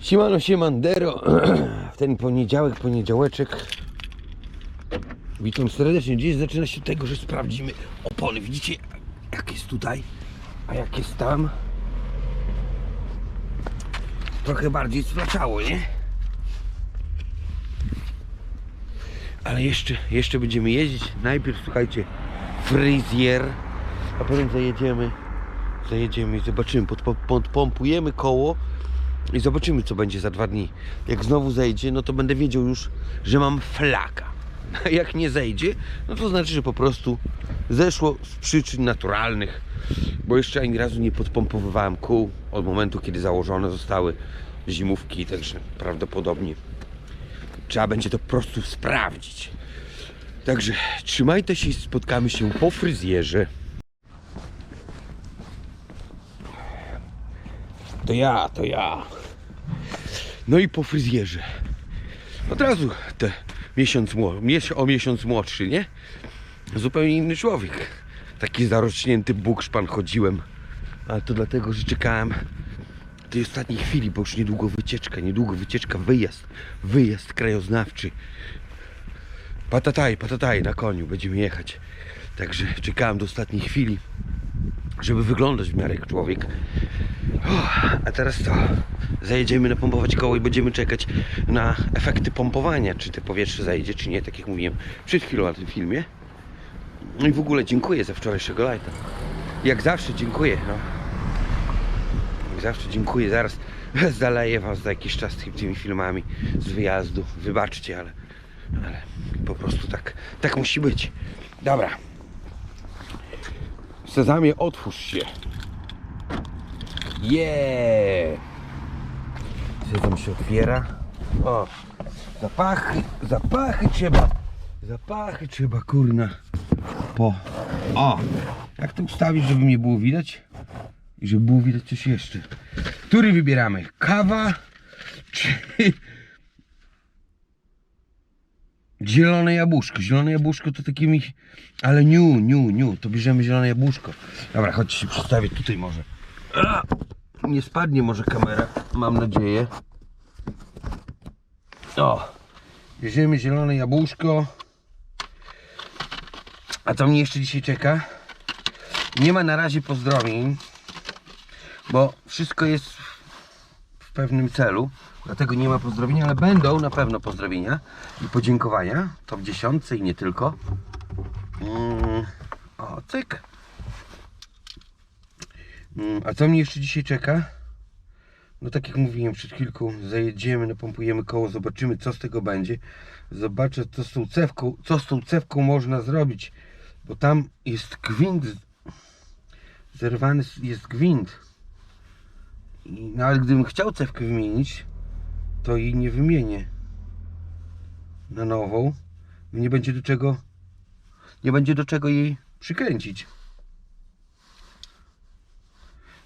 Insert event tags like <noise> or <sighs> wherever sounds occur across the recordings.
Siemano, siemandero. <clears throat> W ten poniedziałek, poniedziałeczek. Witam serdecznie. Dziś zaczyna się tego, że sprawdzimy opony. Widzicie, jak jest tutaj, a jak jest tam. Trochę bardziej sflaczało, nie? Ale jeszcze, jeszcze będziemy jeździć. Najpierw, słuchajcie, fryzjer, a potem zajedziemy, zajedziemy i zobaczymy, podpo- podpompujemy koło i zobaczymy, co będzie za dwa dni. Jak znowu zejdzie, no to będę wiedział już, że mam flaka. <laughs> A jak nie zejdzie, no to znaczy, że po prostu zeszło z przyczyn naturalnych, bo jeszcze ani razu nie podpompowywałem kół od momentu, kiedy założone zostały zimówki, także prawdopodobnie trzeba będzie to po prostu sprawdzić. Także trzymajcie się i spotkamy się po fryzjerze. To ja, to ja. No i po fryzjerze. Od razu te miesiąc, o miesiąc młodszy, nie? Zupełnie inny człowiek. Taki zarocznięty bukszpan chodziłem. Ale to dlatego, że czekałem tej ostatniej chwili, bo już niedługo wycieczka, niedługo wycieczka, wyjazd, wyjazd krajoznawczy. Patataj, patataj na koniu będziemy jechać. Także czekałem do ostatniej chwili, żeby wyglądać w miarę jak człowiek. A teraz co? Zajedziemy napompować koło i będziemy czekać na efekty pompowania, czy te powietrze zajdzie, czy nie, tak jak mówiłem przed chwilą na tym filmie. No i w ogóle dziękuję za wczorajszego lajta. Jak zawsze dziękuję. No. Jak zawsze dziękuję. Zaraz <laughs> zaleję was za jakiś czas tymi filmami z wyjazdu. Wybaczcie, ale, ale po prostu tak, tak musi być. Dobra. Sezamie, otwórz się. Yeah! Sezam się otwiera. O, zapachy, zapachy trzeba, zapachy trzeba, kurna. Po, o, jak to ustawić, żeby mnie było widać? I żeby było widać coś jeszcze. Który wybieramy? Kawa czy zielone jabłuszko? Zielone jabłuszko to takimi, ale niu, niu, niu, to bierzemy zielone jabłuszko. Dobra, chodź się przestawię tutaj może. A! Nie spadnie może kamera, mam nadzieję. O, bierzemy zielone jabłuszko. A co mnie jeszcze dzisiaj czeka? Nie ma na razie pozdrowień, bo wszystko jest w- w pewnym celu. Dlatego nie ma pozdrowienia, ale będą na pewno pozdrowienia i podziękowania. To w dziesiątce i nie tylko. Mm, o, cyk. Mm, A co mnie jeszcze dzisiaj czeka? No tak jak mówiłem przed chwilką, zajedziemy, napompujemy koło, zobaczymy co z tego będzie. Zobaczę co z tą cewką, co z tą cewką można zrobić, bo tam jest gwint, zerwany jest gwint. I nawet gdybym chciał cewkę wymienić, to jej nie wymienię na nową. Nie będzie do czego, nie będzie do czego jej przykręcić.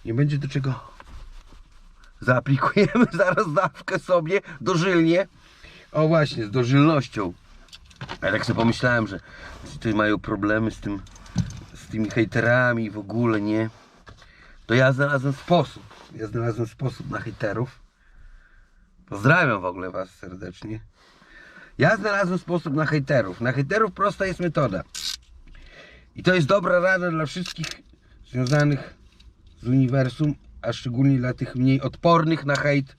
Nie będzie do czego. Zaaplikujemy <laughs> zaraz dawkę sobie dożylnie. O właśnie, z dożylnością. A tak sobie pomyślałem, że tutaj mają problemy z tym, z tymi hejterami w ogóle, nie? To ja znalazłem sposób. Ja znalazłem sposób na hejterów. Pozdrawiam w ogóle Was serdecznie. Ja znalazłem sposób na hejterów. Na hejterów prosta jest metoda. I to jest dobra rada dla wszystkich związanych z uniwersum, a szczególnie dla tych mniej odpornych na hejt,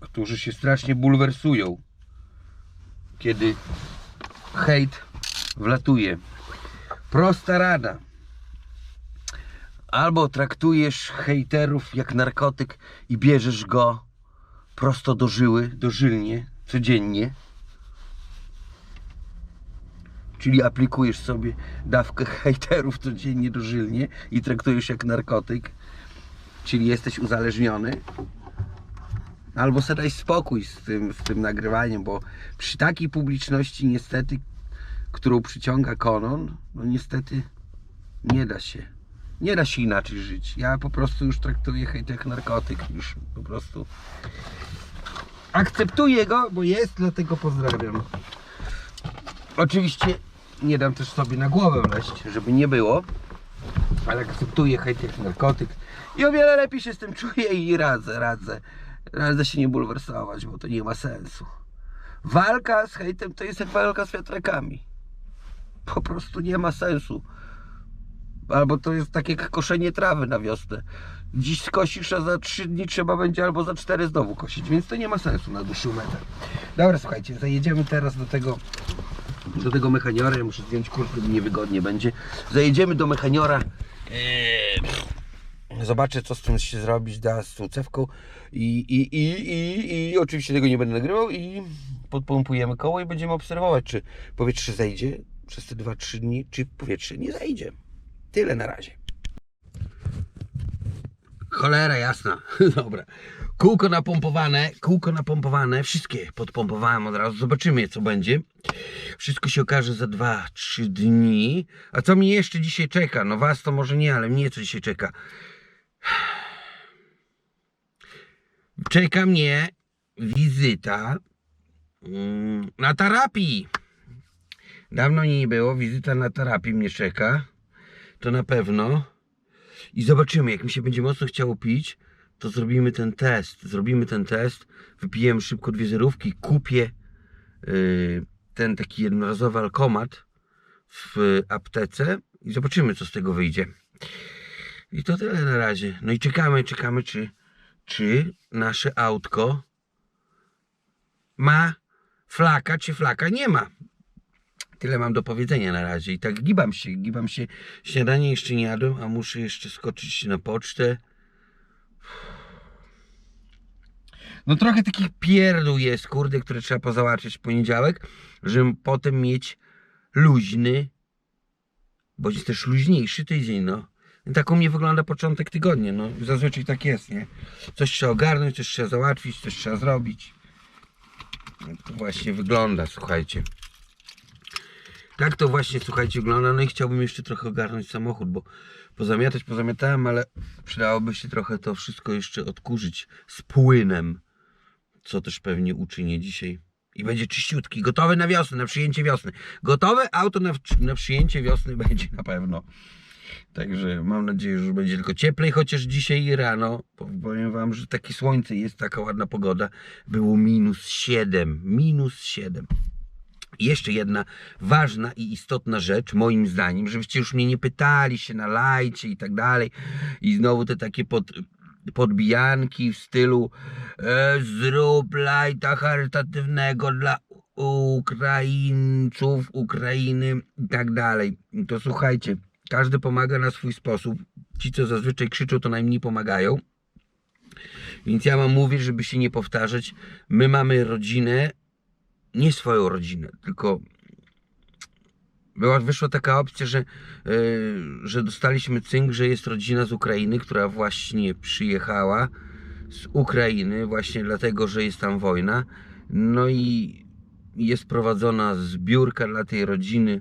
którzy się strasznie bulwersują, kiedy hejt wlatuje. Prosta rada. Albo traktujesz hejterów jak narkotyk i bierzesz go prosto do żyły, dożylnie, codziennie. Czyli aplikujesz sobie dawkę <laughs> hejterów codziennie dożylnie i traktujesz jak narkotyk, czyli jesteś uzależniony. Albo sobie daj spokój z tym, z tym nagrywaniem, bo przy takiej publiczności niestety, którą przyciąga Konon, no niestety nie da się. Nie da się inaczej żyć. Ja po prostu już traktuję hejt jak narkotyk. Już po prostu akceptuję go, bo jest, dlatego pozdrawiam. Oczywiście nie dam też sobie na głowę wleść, żeby nie było. ale akceptuję jak narkotyk i o wiele lepiej się z tym czuję i radzę, radzę. Radzę się nie bulwersować, bo to nie ma sensu. Walka z hejtem to jest jak walka z wiatrakami. Po prostu nie ma sensu. Albo to jest tak jak koszenie trawy na wiosnę. Dziś skosisz, a za 3 dni trzeba będzie albo za 4 znowu kosić, więc to nie ma sensu na dłuższą metę. Dobra, słuchajcie, zajedziemy teraz do tego do tego mechaniora, ja muszę zdjąć kurtkę, niewygodnie będzie. Zajedziemy do mechaniora. Eee, zobaczę, co z tym się zrobić da z tą cewką i, i, i, i, i oczywiście tego nie będę nagrywał i podpompujemy koło i będziemy obserwować, czy powietrze zejdzie przez te 2-3 dni, czy powietrze nie zejdzie. Tyle na razie. Cholera jasna. <laughs> Dobra. Kółko napompowane, kółko napompowane, wszystkie podpompowałem od razu. Zobaczymy co będzie. Wszystko się okaże za 2-3 dni. A co mnie jeszcze dzisiaj czeka? No was to może nie, ale mnie co dzisiaj czeka? <sighs> Czeka mnie wizyta mm, na terapii. Dawno nie było, wizyta na terapii mnie czeka. To na pewno. I zobaczymy, jak mi się będzie mocno chciało pić, to zrobimy ten test. Zrobimy ten test, wypijemy szybko dwie zerówki, kupię yy, ten taki jednorazowy alkomat w aptece i zobaczymy, co z tego wyjdzie. I to tyle na razie. No i czekamy, czekamy, czy, czy nasze autko ma flaka, czy flaka nie ma. Tyle mam do powiedzenia na razie. I tak gibam się, gibam się. Śniadanie jeszcze nie jadłem, a muszę jeszcze skoczyć na pocztę. No trochę takich pierdół jest, kurde, które trzeba pozałatwiać w poniedziałek, żeby potem mieć luźny, jest też luźniejszy tydzień, no. Tak u mnie wygląda początek tygodnia, no. Zazwyczaj tak jest, nie? Coś trzeba ogarnąć, coś trzeba załatwić, coś trzeba zrobić. Tak to właśnie wygląda, słuchajcie. Tak to właśnie, słuchajcie, wygląda. No i chciałbym jeszcze trochę ogarnąć samochód, bo pozamiatać pozamiatałem, ale przydałoby się trochę to wszystko jeszcze odkurzyć z płynem, co też pewnie uczynię dzisiaj. I będzie czyściutki, gotowy na wiosnę, na przyjęcie wiosny. Gotowe auto na, na przyjęcie wiosny <laughs> będzie na pewno. Także mam nadzieję, że będzie tylko cieplej, chociaż dzisiaj rano, powiem wam, że takie słońce jest, taka ładna pogoda, było minus 7, minus 7. Jeszcze jedna ważna i istotna rzecz, moim zdaniem, żebyście już mnie nie pytali się na lajcie i tak dalej. I znowu te takie pod, podbijanki w stylu e, zrób lajta charytatywnego dla Ukraińców, Ukrainy i tak dalej. To słuchajcie, każdy pomaga na swój sposób. Ci, co zazwyczaj krzyczą, to najmniej pomagają. Więc ja mam mówić, żeby się nie powtarzać. My mamy rodzinę, nie swoją rodzinę, tylko była, wyszła taka opcja, że, yy, że dostaliśmy cynk, że jest rodzina z Ukrainy, która właśnie przyjechała z Ukrainy, właśnie dlatego, że jest tam wojna. No i jest prowadzona zbiórka dla tej rodziny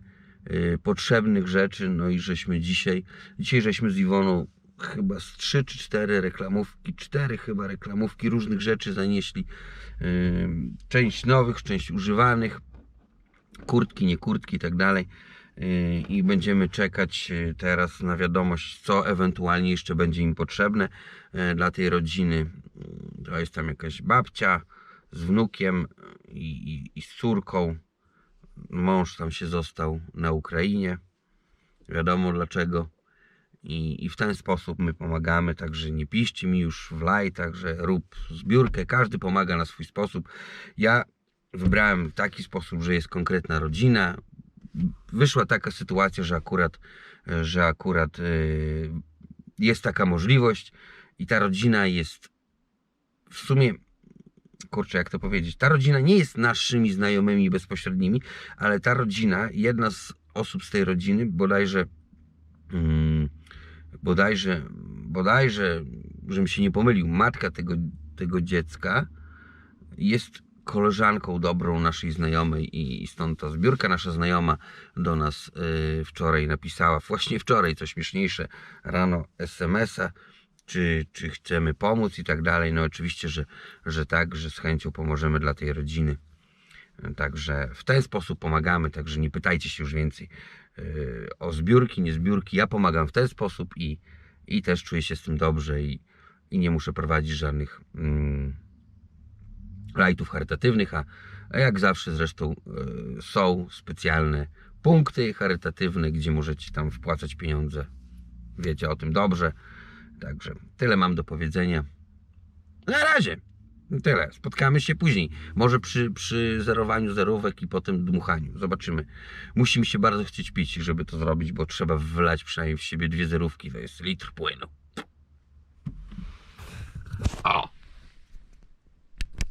yy, potrzebnych rzeczy. No i żeśmy dzisiaj, dzisiaj żeśmy z Iwoną chyba z trzy czy cztery reklamówki, cztery chyba reklamówki różnych rzeczy zanieśli. Część nowych, część używanych, kurtki, nie kurtki i tak dalej. Yy, I będziemy czekać yy, teraz na wiadomość, co ewentualnie jeszcze będzie im potrzebne yy, dla tej rodziny. To jest tam jakaś babcia z wnukiem i, i, i z córką. Mąż tam się został na Ukrainie. Wiadomo dlaczego. I, I w ten sposób my pomagamy, także nie piszcie mi już w laj, także rób zbiórkę, każdy pomaga na swój sposób. Ja wybrałem taki sposób, że jest konkretna rodzina. Wyszła taka sytuacja, że akurat, że akurat yy, jest taka możliwość i ta rodzina jest w sumie kurczę, jak to powiedzieć, ta rodzina nie jest naszymi znajomymi bezpośrednimi, ale ta rodzina, jedna z osób z tej rodziny, bodajże mm, bodajże, bodajże, żebym się nie pomylił, matka tego, tego dziecka jest koleżanką dobrą naszej znajomej i, stąd ta zbiórka nasza znajoma do nas y, wczoraj napisała, właśnie wczoraj, co śmieszniejsze, rano SMS-a, czy, czy chcemy pomóc i tak dalej. No oczywiście, że, że tak, że z chęcią pomożemy dla tej rodziny. Także w ten sposób pomagamy, także nie pytajcie się już więcej. yy, o zbiórki, nie zbiórki. Ja pomagam w ten sposób i, i też czuję się z tym dobrze i, i nie muszę prowadzić żadnych mm, rajtów charytatywnych, a, a jak zawsze zresztą yy, są specjalne punkty charytatywne, gdzie możecie tam wpłacać pieniądze. Wiecie o tym dobrze. Także tyle mam do powiedzenia. Na razie. Tyle. Spotkamy się później. Może przy, przy zerowaniu zerówek i potem dmuchaniu. Zobaczymy. Musi mi się bardzo chcieć pić, żeby to zrobić, bo trzeba wlać przynajmniej w siebie dwie zerówki. To jest litr płynu. O!